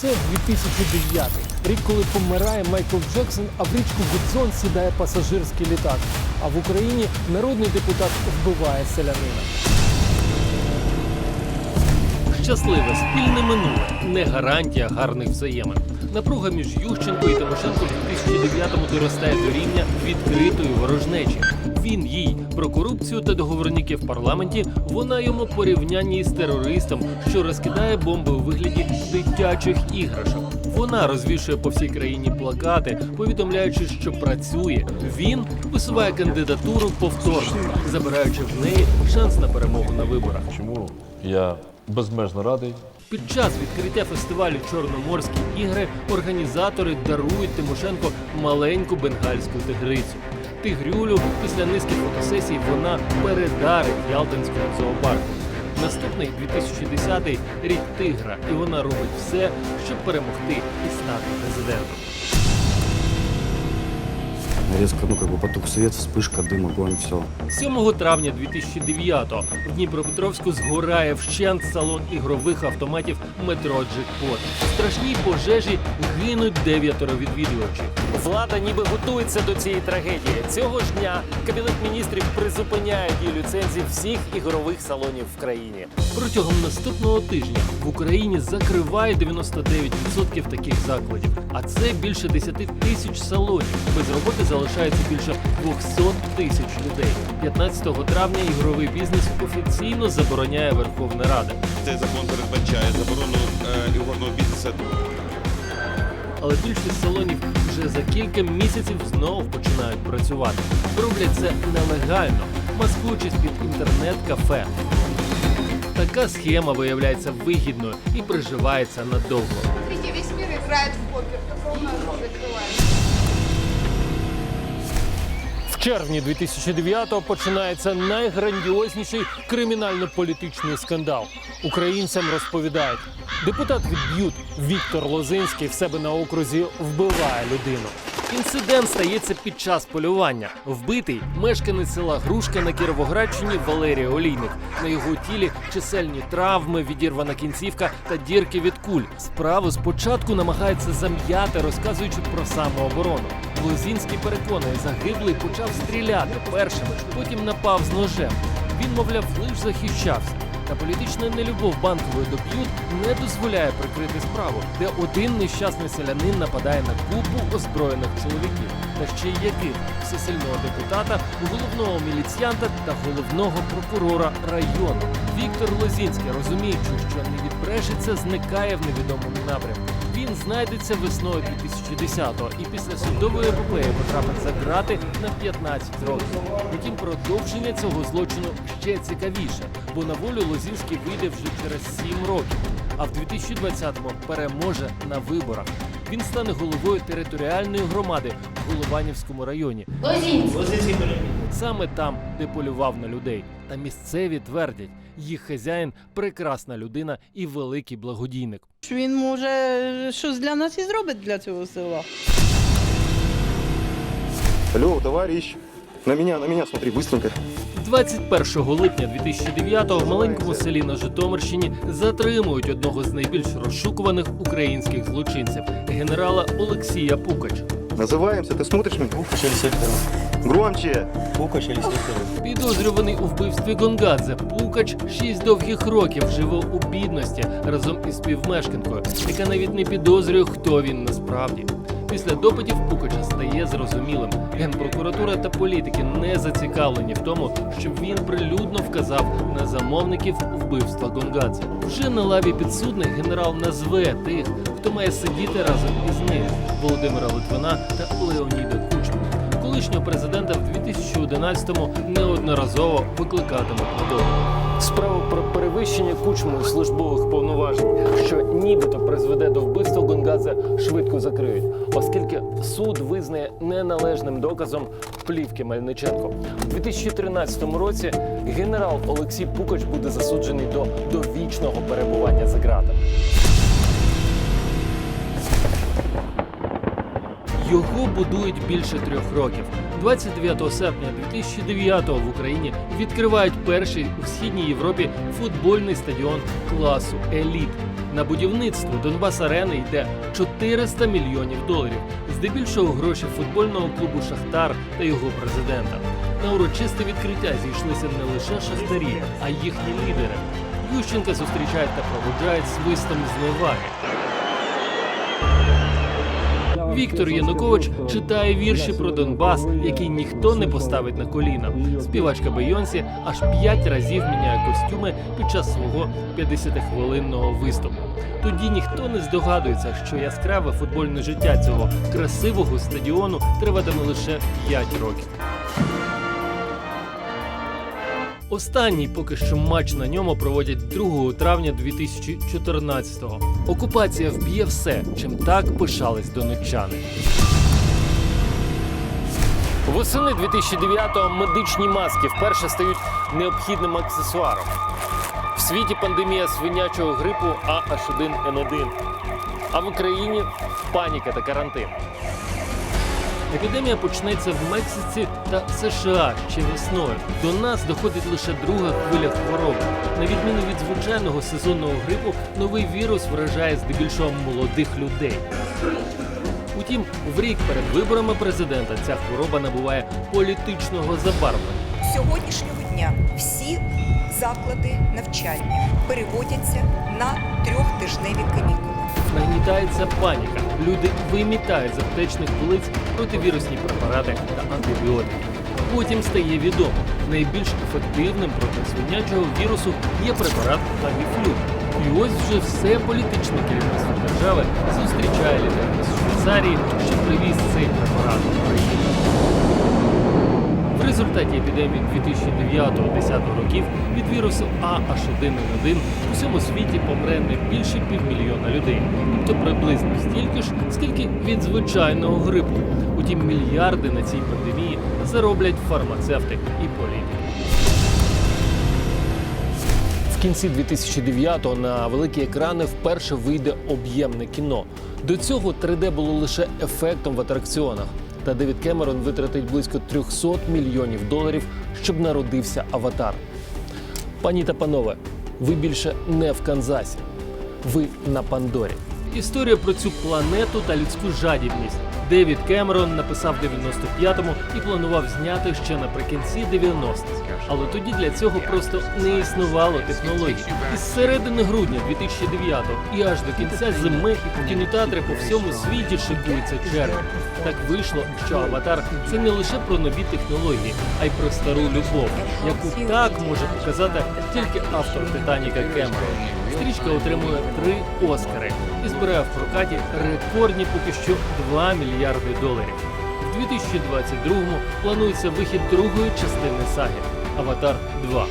Це 2009 рік, коли помирає Майкл Джексон, а в річку Гудзон сідає пасажирський літак. А в Україні народний депутат вбиває селянина. Щасливе спільне минуле не гарантія гарних взаємин. Напруга між Ющенко і Тимошенко 2009-му доростає до рівня відкритої ворожнечі. Він їй про корупцію та договорники в парламенті. Вона йому порівнянні із терористом, що розкидає бомби у вигляді дитячих іграшок. Вона розвішує по всій країні плакати, повідомляючи, що працює. Він висуває кандидатуру повторно, забираючи в неї шанс на перемогу на виборах. Чому я безмежно радий. Під час відкриття фестивалю Чорноморські ігри організатори дарують Тимошенко маленьку бенгальську тигрицю. Тигрюлю після низки фотосесій вона передарить Ялтинському зоопарку. Наступний 2010 рік тигра, і вона робить все, щоб перемогти і стати президентом Резко, ну, как бы потух свет, вспышка, дым, огонь, все. 7 травня 2009-го в Дніпропетровську згорає вщент салон ігрових автоматів метро Джекпот. У страшній пожежі гинуть дев'ятеро відвідувачів. Влада ніби готується до цієї трагедії. Цього ж дня кабінет міністрів призупиняє дію ліцензій всіх ігрових салонів в країні. Протягом наступного тижня в Україні закриває 99% таких закладів, а це більше 10 тисяч салонів. Без роботи залишається більше 200 тисяч людей. 15 травня ігровий бізнес офіційно забороняє Верховна Рада. Цей закон передбачає заборону е, ігорного бізнесу. Але більшість салонів вже за кілька місяців знову починають працювати. Роблять це нелегально, маскуючись під інтернет-кафе. Така схема виявляється вигідною і приживається надовго. Весь мир играет в покер, только у нас закрывается. Червні 2009-го починається найграндіозніший кримінально-політичний скандал. Українцям розповідають, депутат від Б'ют Віктор Лозинський в себе на окрузі вбиває людину. Інцидент стається під час полювання. Вбитий мешканець села Грушка на Кіровоградщині Валерій Олійник. На його тілі чисельні травми, відірвана кінцівка та дірки від куль. Справу спочатку намагається зам'яти, розказуючи про самооборону. Лозінський переконує, загиблий почав стріляти першим, потім напав з ножем. Він, мовляв, лиш захищався. Та політична нелюбов банкової до б'ют не дозволяє прикрити справу, де один нещасний селянин нападає на купу озброєних чоловіків, та ще й яких всесильного депутата, головного міліціянта та головного прокурора району. Віктор Лозінський, розуміючи, що не відбрешеться, зникає в невідомому напрямку. Він знайдеться весною 2010-го і після судової епопеї потрапить за грати на 15 років. Утім, продовження цього злочину ще цікавіше, бо на волю Лозінський вийде вже через 7 років. А в 2020-му переможе на виборах. Він стане головою територіальної громади в Голованівському районі. Саме там, де полював на людей. Та місцеві твердять, їх хазяїн прекрасна людина і великий благодійник. Він може щось для нас і зробить для цього села. Алло, товарищ, на меня, на меня смотри, быстренько. 21 липня 2009-го в маленькому селі на Житомирщині затримують одного з найбільш розшукуваних українських злочинців генерала Олексія Пукач. Называемся, ты смотришь меня? Громче. Підозрюваний у вбивстві Гонгадзе Пукач шість довгих років живе у бідності разом із співмешканкою, яка навіть не підозрює, хто він насправді. Після допитів Пукача стає зрозумілим. Генпрокуратура та політики не зацікавлені в тому, щоб він прилюдно вказав на замовників вбивства Гонгадзе. Вже на лаві підсудних генерал назве тих, хто має сидіти разом із ним Володимира Литвина та Леоніда Кучма. Колишнього президента в 2011-му неодноразово викликатимуть на допит. Справу про перевищення кучмою службових повноважень, що нібито призведе до вбивства Гонгадзе, швидко закриють, оскільки суд визнає неналежним доказом плівки Мельниченко. У 2013 році генерал Олексій Пукач буде засуджений до довічного перебування за ґратами. Його будують більше трьох років. 29 серпня 2009-го в Україні відкривають перший у східній Європі футбольний стадіон класу еліт. На будівництво Донбас Арени йде 400 мільйонів доларів. Здебільшого гроші футбольного клубу Шахтар та його президента. На урочисте відкриття зійшлися не лише шахтарі, а й їхні лідери. Ющенка зустрічають та проводжають свистом зневаги. Віктор Янукович читає вірші про Донбас, який ніхто не поставить на коліна. Співачка Бейонсі аж п'ять разів міняє костюми під час свого 50-хвилинного виступу. Тоді ніхто не здогадується, що яскраве футбольне життя цього красивого стадіону триватиме лише 5 років. Останній поки що матч на ньому проводять 2 травня 2014-го. Окупація вб'є все, чим так пишались донеччани. Восени 2009-го медичні маски вперше стають необхідним аксесуаром. В світі пандемія свинячого грипу AH1N1. А в Україні паніка та карантин. Епідемія почнеться в Мексиці та США ще весною. До нас доходить лише друга хвиля хвороби. На відміну від звичайного сезонного грипу, новий вірус вражає здебільшого молодих людей. Утім, в рік перед виборами президента ця хвороба набуває політичного забарвлення. Сьогоднішнього дня всі заклади навчання переводяться на трьохтижневі канікули. Нагнітається паніка. Люди вимітають з аптечних полиць противірусні препарати та антибіотики. Потім стає відомо, найбільш ефективним проти свинячого вірусу є препарат Таміфлю. І ось вже все політичне керівництво держави зустрічає лідерів з Швейцарії, що привіз цей препарат в Україну. В результаті епідемії 2009-10 років від вірусу AH1N1 у всьому світі помре не більше півмільйона людей, тобто приблизно стільки ж, скільки від звичайного грипу. Утім, мільярди на цій пандемії зароблять фармацевти і політики. В кінці 2009-го на великі екрани вперше вийде об'ємне кіно. До цього 3D було лише ефектом в атракціонах. Та Девід Кемерон витратить близько 300 мільйонів доларів, щоб народився аватар. Пані та панове, ви більше не в Канзасі, ви на Пандорі. Історія про цю планету та людську жадібність. Девід Кемерон написав в 95-му і планував зняти ще наприкінці 90-х. Але тоді для цього просто не існувало технологій. Із середини грудня 2009-го і аж до кінця зими кінотеатри по всьому світі шикуються черги. Так вийшло, що аватар це не лише про нові технології, а й про стару любов, яку так може показати тільки автор Титаніка Кемерон. Стрічка отримує три Оскари і збирає в прокаті рекордні поки що 2 мільярди доларів. В 2022-му планується вихід другої частини саги Аватар 2.